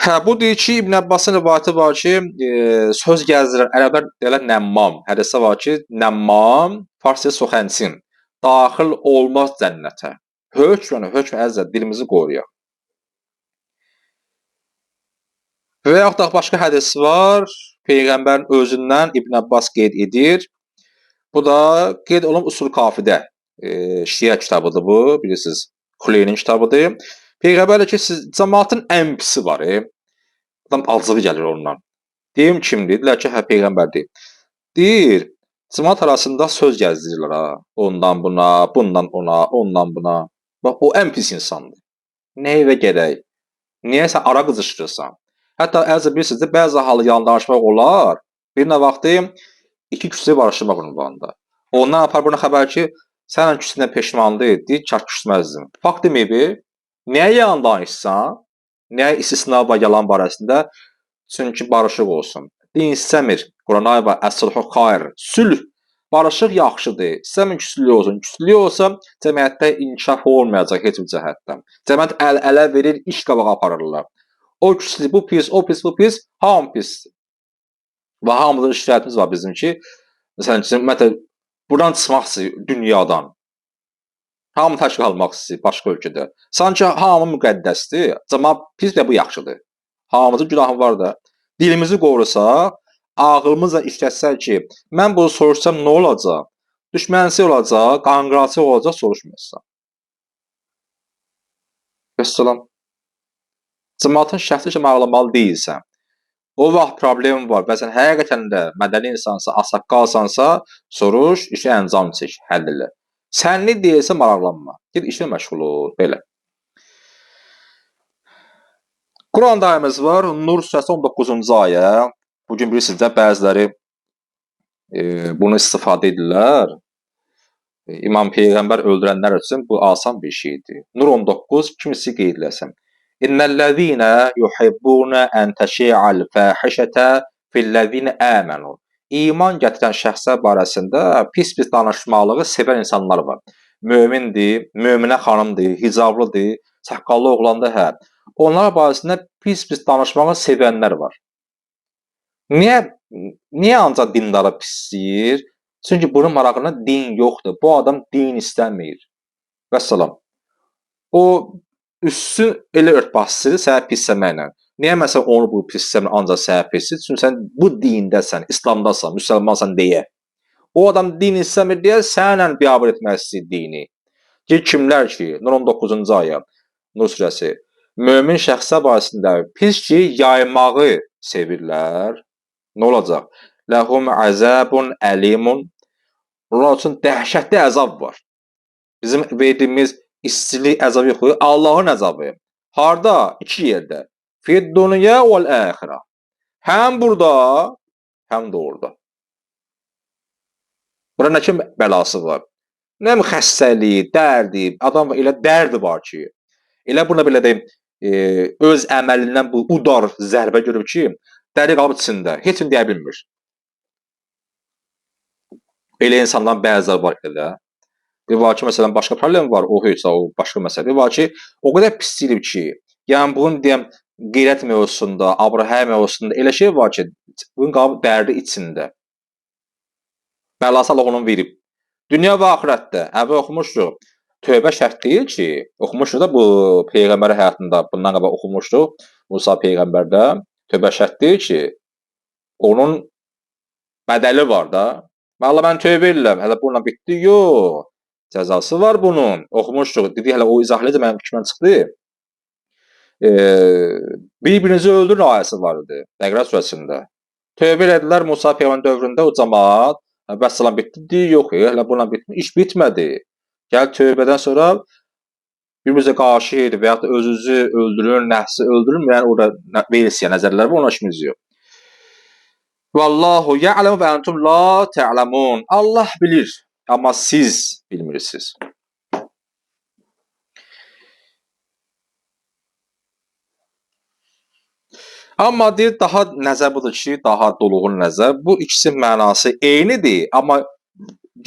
Hə, bu deyir ki, İbn Abbasın rivayəti var ki, e, söz gəzdirən ərəblər deyirlər nəmmam. Hədisdə var ki, nəmmam farsça soxənçin daxil olmaz cənnətə. Hökmən, hökm əzizə dilimizi qoruyaq. Və yaxud da başqa hədis var, Peyğəmbərin özündən İbn Abbas qeyd edir. Bu da qeyd olunub Usul Kafidə. E, Şiə kitabıdır bu, bilirsiniz. Xuleynin kitabıdır. Peyğəmbər ki, siz cəmaatın ən pisi var, e. Adam acığı gəlir ondan. Deyim kimdir? Dedilər ki, hə peyğəmbərdir. Deyir, cəmaat arasında söz gəzdirirlər ha. Ondan buna, bundan ona, ondan buna. Bax o ən pis insandır. Nəyə və gərək? Niyə sən ara qızışdırırsan? Hətta əzə bilirsiniz, bəzi halı yalan danışmaq olar. Bir nə vaxtı iki küsü barışmaq ünvanında. Ondan apar buna xəbər ki, sənin küsündən peşmandır, deyir, çak küsməzdim. Fakt deməyib, Nəyə yalan danışsan? Nəyə istisna var yalan barəsində? Çünki barışıq olsun. Din istəmir. Quran-ı var, əs-sulhu xayr. Sülh barışıq yaxşıdır. İstəmir küslük olsun. Küslük olsa cəmiyyətdə inkişaf olmayacaq heç bir cəhətdən. Cəmiyyət əl-ələ verir, iş qabağa aparırlar. O küslük, bu pis, o pis, bu pis, hamı pisdir. Və hamıda şikayətimiz var bizim ki, məsələn, ümumiyyətlə buradan çıxmaq istəyir dünyadan. Hamı təşkil almaq istəyir başqa ölkədə. Sanki hamı müqəddəsdir. Cəmaət pis və bu yaxşıdır. Hamımızın günahı var da. Dilimizi qorusaq, ağlımızla işlətsək ki, mən bunu soruşsam nə olacaq? Düşmənçi olacaq, qanqaraçı olacaq, soruşmazsan. Vəssalam. Cəmaatın şəxsi kimi ağlamalı deyilsən. O vaxt problem var. Bəzən həqiqətən də mədəni insansa, ağsaqqalsansa, soruş, işi əncam çək, həll elə. Sənli deyilsə maraqlanma. Get işlə məşğul ol, belə. Quran ayəmiz var. Nur surəsi 19-cu ayə. Bu gün bilirsiniz də bəziləri e, bunu istifadə edirlər. E, İmam peyğəmbər öldürənlər üçün bu asan bir şeydir. Nur 19 kimisi qeyd eləsin. İnnellezine yuhibbuna en teşi'al fahişete fillezine amenu iman gətirən şəxslər barəsində pis-pis danışmalığı sevən insanlar var. Mömindir, möminə xanımdır, hicablıdır, saqqallı oğlanda hə. Onlar barəsində pis-pis danışmağı sevənlər var. Niyə niyə ancaq dindara pisləyir? Çünki bunun marağına din yoxdur. Bu adam din istəmir. Vəssalam. O üstü elə örtbasıdır sənə pisləməklə. Niyə məsələn onu bu pisləmə ancaq səhv etsin? Çünki sən bu dindəsən, İslamdasan, müsəlmansan deyə. O adam din istəmir deyə sənlə biabır etmək istəyir dini. Ki kimlər ki, Nur 19-cu ayə, Nur surəsi. Mömin şəxslər barəsində pis ki, yaymağı sevirlər. Nə olacaq? Ləhum əzabun əlimun. Onlar üçün dəhşətli əzab var. Bizim verdiyimiz istilik əzabı yox, Allahın əzabı. Harda? İki yerdə. Fid dunya vel ahire. Hem burada hem de orada. Burada nə kimi bəlası var? Nə xəstəliyi, dərdi, adam elə dərdi var ki, elə buna belə deyim, e, öz əməlindən bu udar zərbə görüb ki, dəri qalıb içində, heç kim deyə bilmir. Elə insandan bəziləri var elə. Bir var ki, məsələn, başqa problem var, o heç o başqa məsələ. Bir var ki, o qədər pisdir ki, yəni bunu deyəm, qeyrət mövzusunda, Abraham mövzusunda elə şey var ki, bunun qalıb dərdi içində. Bəlası Allah onun verib. Dünya və axirətdə əvvəl oxumuşduq. Tövbə şərt deyil ki, oxumuşduq da bu peyğəmbər həyatında, bundan qabaq oxumuşduq. Musa peyğəmbərdə tövbə şərt deyil ki, onun bədəli var da. Valla mən tövbə edirəm, hələ bununla bitdi. Yox. Cəzası var bunun. Oxumuşduq. Dedi hələ o izahlayıcı mənim fikrimdən çıxdı bir-birinizi öldürün ayəsi var idi Bəqərə surəsində. Tövbə elədilər Musa peyğəmbər dövründə o cəmaət vəssalam bitdi. Deyir, yox, elə bununla bitmir. İş bitmədi. Gəl tövbədən sonra bir-birinizə qarşı idi və ya da özünüzü öldürün, nəfsi öldürün, yəni orada versiya nəzərlər var, ona işimiz yox. Vallahu ya'lemu və entum la ta'lamun. Allah bilir, amma siz bilmirsiniz. Amma deyir daha nəzər budur ki, daha dolğun nəzər. Bu ikisinin mənası eynidir, amma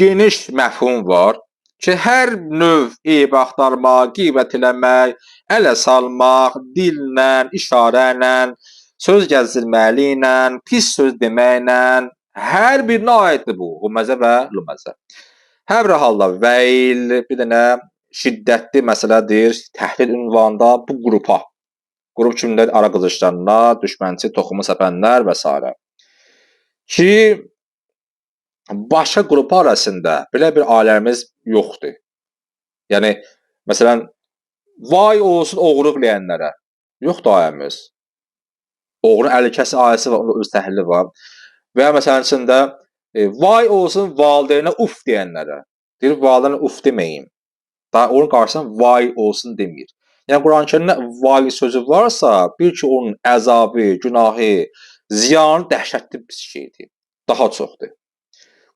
geniş məfhum var. ki, hər növ eyib axtarmaq, qeybət eləmək, ələ salmaq, dillə, işarə söz gəzdirməli ilə, pis söz deməklə, hər birinə aiddir bu. Huməzə və luməzə. Hər bir halda veyl bir dənə şiddətli məsələdir. Təhlil ünvanında bu qrupa Qrup kimlər? Ara qızışlanlar, düşmənçi toxumu səpənlər və s. Ki başqa qrup arasında belə bir aləmiz yoxdur. Yəni məsələn vay olsun oğurluq eləyənlərə. Yoxdur ayəmiz. Oğrun əli kəsi ayəsi var, onun öz təhlili var. Və ya məsələn içində e, vay olsun valideynə uf deyənlərə. Deyir valideynə uf deməyin. Daha onun qarşısına vay olsun demir. Yəni Quran-Kərimdə vali sözü varsa, bil ki, onun əzabı, günahı, ziyanı dəhşətli bir şeydir. Daha çoxdur.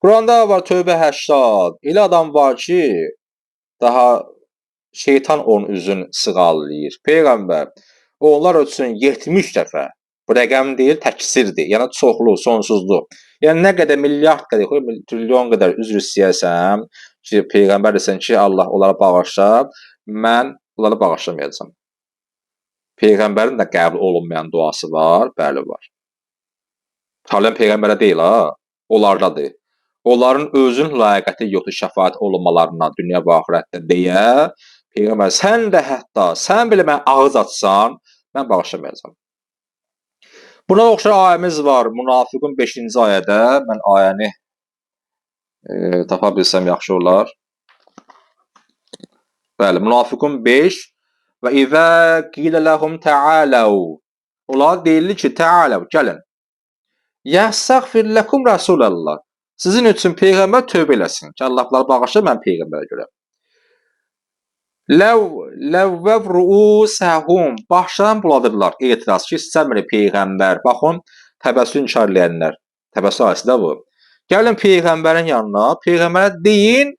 Quranda var Tövbə 80. Elə adam var ki, daha şeytan onun üzün sığallayır. Peyğəmbər onlar üçün 70 dəfə bu rəqəm deyil, təksirdir. Yəni çoxlu, sonsuzluq. Yəni nə qədər milyard qədər, trilyon qədər üzr istəyəsən ki, peyğəmbər desən ki, Allah onlara bağışla, mən bunları bağışlamayacağam. Peyğəmbərin də qəbul olunmayan duası var, bəli var. Talən peyğəmbərə deyil ha, onlardadır. Onların özün layiqəti yoxdur şəfaət olunmalarına dünya və axirətdə deyə peyğəmbər sən də hətta sən belə mən ağız açsan, mən bağışlamayacağam. Buna oxşar ayəmiz var. Münafiqun 5-ci ayədə mən ayəni e, tapa bilsəm yaxşı olar. Bəli, Münafiqun 5 və izə qilə ləhum təaləv. Onlar deyilir ki, təaləv, gəlin. Yəstəğfir ləkum Rasulallah. Sizin üçün peyğəmbər tövbə eləsin ki, Allah bunları bağışla mən peyğəmbərə görə. Ləv ləvvəv ruusəhum başdan buladırlar. Etiraz ki, istəmir peyğəmbər. Baxın, təbəssüm edənlər. Təbəssüm ayəsində bu. Gəlin peyğəmbərin yanına, peyğəmbərə deyin,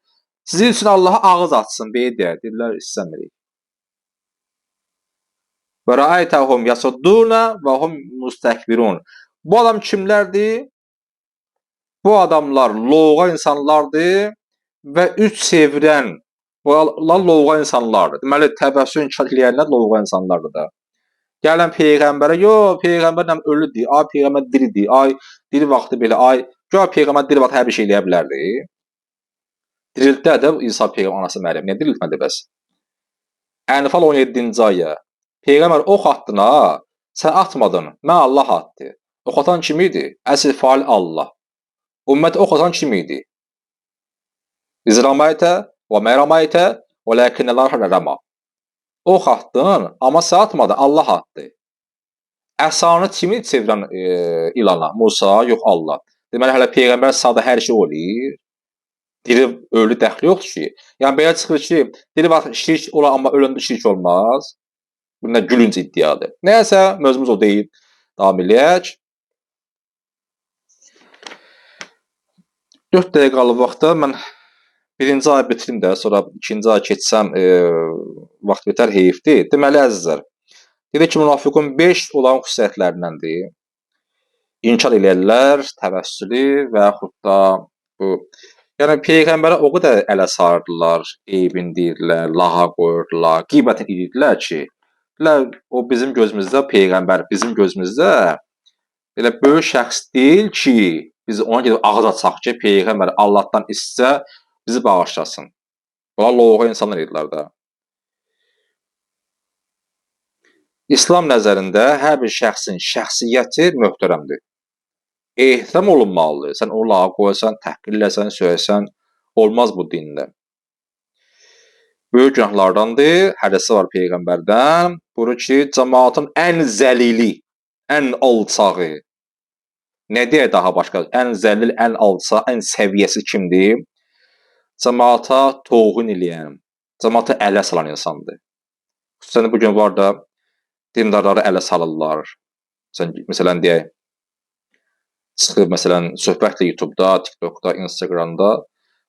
Sizin üçün Allaha ağız açsın deyə deyər. Deyirlər, istəmirik. Və rəaytəhum yasudduna və hum mustakbirun. Bu adam kimlərdir? Bu adamlar loğa insanlardır və üç çevirən bunlar loğa insanlardır. Deməli, təbəssüm eləyənlər loğa insanlardır da. Gələn peyğəmbərə, yox, peyğəmbər nəm ölüdür, ay peyğəmbər diridir, ay diri vaxtı belə, ay, yox, peyğəmbər diri vaxt hər bir şey eləyə bilərdi. Diriltdi də İsa peyğəmbər anası Məryəm. Niyə diriltmədi bəs? Ənfal 17-ci ayə. Peyğəmbər ox atdın ha. Sən atmadın. Mən Allah atdı. Ox atan kim idi? Əsl fail Allah. Ümmət ox atan kim idi? İzramaytə və məramaytə və ləkinnələr rəma. Ox atdın, amma sən atmadın. Allah atdı. Əsanı kimi çevirən e, ilana? Musa, yox Allah. Deməli hələ peyğəmbər sadə hər şey olur. Diri ölü dəxli yoxdur ki. Yəni belə çıxır ki, diri vaxt şirk olar, amma öləndə şirk olmaz. Bu nə gülünc iddiadır. Nəyəsə, mövzumuz o deyil. Davam eləyək. 4 dəqiqə qalıb vaxtda mən birinci ay bitirim də, sonra ikinci ay keçsəm e, vaxt bitər heyfdir. Deməli əzizlər, dedik ki, münafiqun 5 olan xüsusiyyətlərindəndir. İnkar eləyərlər, təvəssülü və yaxud da bu Yəni peyğəmbərə o qədər ələ sardılar, eybin deyirdilər, lağa qoyurdular, qeybət edirdilər ki, deyirlər o bizim gözümüzdə peyğəmbər bizim gözümüzdə belə böyük şəxs deyil ki, biz ona gedib ağız açaq ki, peyğəmbər Allahdan istə bizi bağışlasın. Bunlar loğu insanlar idilər də. İslam nəzərində hər bir şəxsin şəxsiyyəti möhtərəmdir ehtiram olunmalıdır. Sən onu lağa qoyasan, təhqir eləsən, söyəsən, olmaz bu dində. Böyük günahlardandır. Hədisi var peyğəmbərdən. Buyurur ki, cəmaatın ən zəlili, ən alçağı. Nə deyə daha başqa? Ən zəlil, ən alçaq, ən səviyyəsi kimdir? Cəmaata toğun eləyən, cəmaata ələ salan insandır. Xüsusən bu gün var da dindarları ələ salırlar. Sən məsələn deyək, çıxıb məsələn söhbətlə YouTube-da, TikTok-da, Instagram-da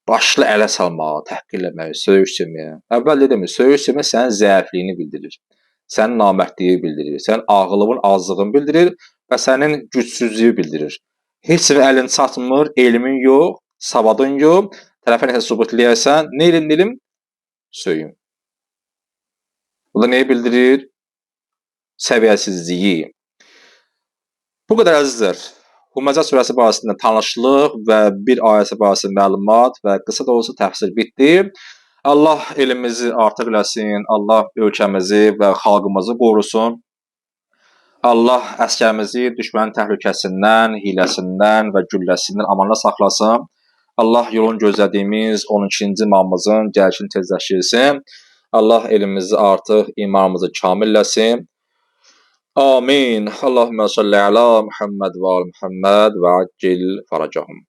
başlı ələ salmağa, təhqir eləməyə, söyüş çəkməyə. Əvvəl dedim, söyüş çəkmək sənin zəifliyini bildirir. Sənin namərdliyi bildirir. Sənin ağıllığın, azlığını bildirir və sənin gücsüzlüyü bildirir. Heç bir əlin çatmır, elmin yox, savadın yox, tərəfə nəsə sübut eləyərsən, nə elim dilim? Söyüm. Bu da nəyi bildirir? Səviyyəsizliyi. Bu qədər əzizlər. Huməcə surəsi barəsində tanışlıq və bir ayəsi barəsində məlumat və qısa da olsa təfsir bitdi. Allah elimizi artıq eləsin, Allah ölkəmizi və xalqımızı qorusun. Allah əskərimizi düşmənin təhlükəsindən, hiləsindən və gülləsindən amanla saxlasın. Allah yolun gözlədiyimiz 12-ci imamımızın gəlişini tezləşdirsin. Allah elimizi artıq imanımızı kamilləsin. آمين. اللهم صل على محمد وآل محمد وعجل فرجهم.